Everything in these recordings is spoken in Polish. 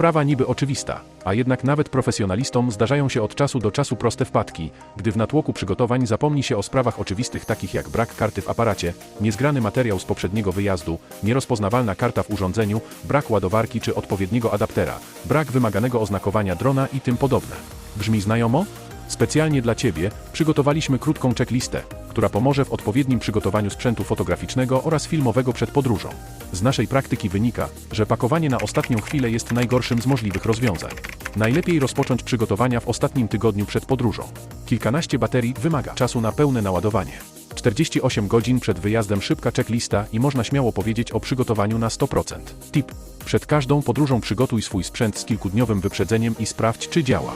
Sprawa niby oczywista, a jednak nawet profesjonalistom zdarzają się od czasu do czasu proste wpadki, gdy w natłoku przygotowań zapomni się o sprawach oczywistych takich jak brak karty w aparacie, niezgrany materiał z poprzedniego wyjazdu, nierozpoznawalna karta w urządzeniu, brak ładowarki czy odpowiedniego adaptera, brak wymaganego oznakowania drona i tym podobne. Brzmi znajomo? Specjalnie dla Ciebie przygotowaliśmy krótką checklistę, która pomoże w odpowiednim przygotowaniu sprzętu fotograficznego oraz filmowego przed podróżą. Z naszej praktyki wynika, że pakowanie na ostatnią chwilę jest najgorszym z możliwych rozwiązań. Najlepiej rozpocząć przygotowania w ostatnim tygodniu przed podróżą. Kilkanaście baterii wymaga czasu na pełne naładowanie. 48 godzin przed wyjazdem szybka checklista i można śmiało powiedzieć o przygotowaniu na 100%. Tip. Przed każdą podróżą przygotuj swój sprzęt z kilkudniowym wyprzedzeniem i sprawdź, czy działa.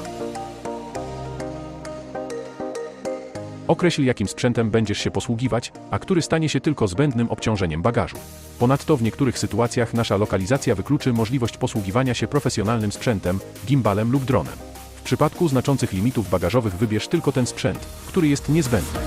Określ jakim sprzętem będziesz się posługiwać, a który stanie się tylko zbędnym obciążeniem bagażu. Ponadto w niektórych sytuacjach nasza lokalizacja wykluczy możliwość posługiwania się profesjonalnym sprzętem, gimbalem lub dronem. W przypadku znaczących limitów bagażowych wybierz tylko ten sprzęt, który jest niezbędny.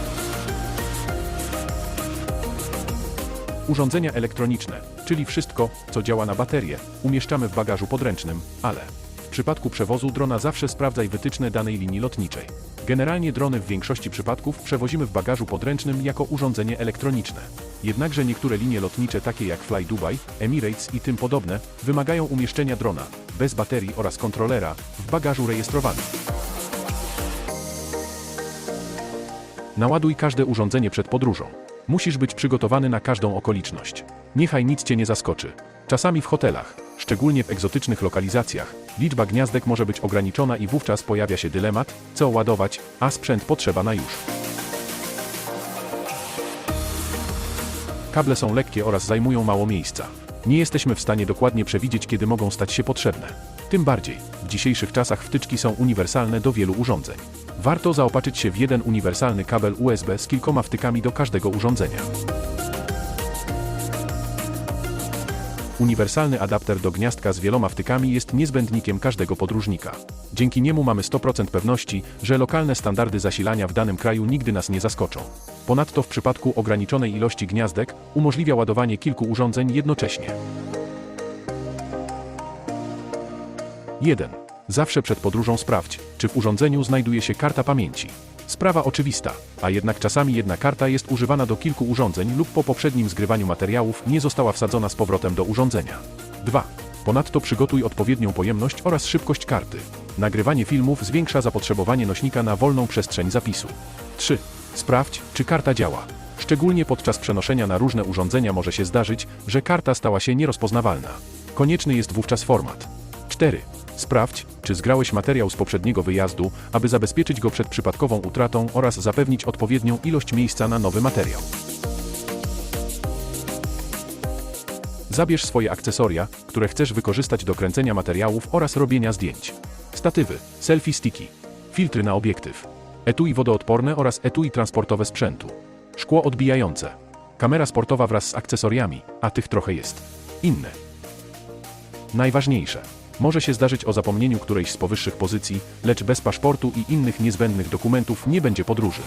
Urządzenia elektroniczne, czyli wszystko, co działa na baterię, umieszczamy w bagażu podręcznym, ale w przypadku przewozu drona zawsze sprawdzaj wytyczne danej linii lotniczej. Generalnie drony w większości przypadków przewozimy w bagażu podręcznym jako urządzenie elektroniczne. Jednakże niektóre linie lotnicze takie jak Fly Dubai, Emirates i tym podobne wymagają umieszczenia drona, bez baterii oraz kontrolera, w bagażu rejestrowanym. Naładuj każde urządzenie przed podróżą. Musisz być przygotowany na każdą okoliczność. Niechaj nic cię nie zaskoczy. Czasami w hotelach, szczególnie w egzotycznych lokalizacjach, liczba gniazdek może być ograniczona i wówczas pojawia się dylemat, co ładować, a sprzęt potrzeba na już. Kable są lekkie oraz zajmują mało miejsca. Nie jesteśmy w stanie dokładnie przewidzieć, kiedy mogą stać się potrzebne. Tym bardziej, w dzisiejszych czasach wtyczki są uniwersalne do wielu urządzeń. Warto zaopatrzyć się w jeden uniwersalny kabel USB z kilkoma wtykami do każdego urządzenia. Uniwersalny adapter do gniazdka z wieloma wtykami jest niezbędnikiem każdego podróżnika. Dzięki niemu mamy 100% pewności, że lokalne standardy zasilania w danym kraju nigdy nas nie zaskoczą. Ponadto w przypadku ograniczonej ilości gniazdek umożliwia ładowanie kilku urządzeń jednocześnie. 1. Zawsze przed podróżą sprawdź, czy w urządzeniu znajduje się karta pamięci. Sprawa oczywista, a jednak czasami jedna karta jest używana do kilku urządzeń lub po poprzednim zgrywaniu materiałów nie została wsadzona z powrotem do urządzenia. 2. Ponadto przygotuj odpowiednią pojemność oraz szybkość karty. Nagrywanie filmów zwiększa zapotrzebowanie nośnika na wolną przestrzeń zapisu. 3. Sprawdź, czy karta działa. Szczególnie podczas przenoszenia na różne urządzenia może się zdarzyć, że karta stała się nierozpoznawalna. Konieczny jest wówczas format. 4. Sprawdź, czy zgrałeś materiał z poprzedniego wyjazdu, aby zabezpieczyć go przed przypadkową utratą oraz zapewnić odpowiednią ilość miejsca na nowy materiał. Zabierz swoje akcesoria, które chcesz wykorzystać do kręcenia materiałów oraz robienia zdjęć. Statywy, selfie sticki, filtry na obiektyw, etui wodoodporne oraz etui transportowe sprzętu, szkło odbijające, kamera sportowa wraz z akcesoriami, a tych trochę jest. Inne. Najważniejsze. Może się zdarzyć o zapomnieniu którejś z powyższych pozycji, lecz bez paszportu i innych niezbędnych dokumentów nie będzie podróży.